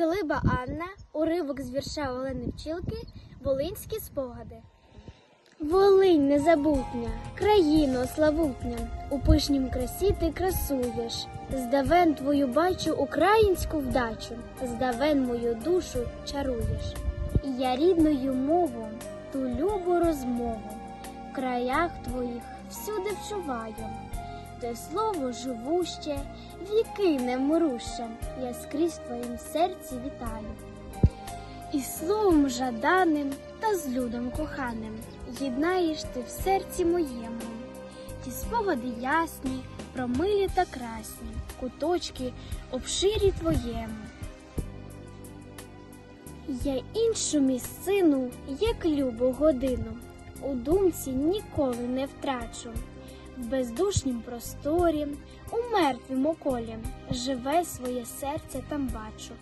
Либа Анна, уривок з вірша Олени Пчілки, Волинські спогади. Волинь незабутня, країно славутня, у пишнім красі ти красуєш. Здавен твою бачу українську вдачу, здавен мою душу чаруєш. І я рідною мову, ту любу розмову, в краях твоїх всюди вчуваю. Те слово живуще, віки не немируще, я скрізь в твоїм серці вітаю. І словом жаданим та з людом коханим єднаєш ти в серці моєму. Ті спогади ясні, промилі та красні, куточки обширі твоєму. Я іншу місцину, як любу годину, у думці ніколи не втрачу. В бездушнім просторі, у мертвім околі живе своє серце там бачу.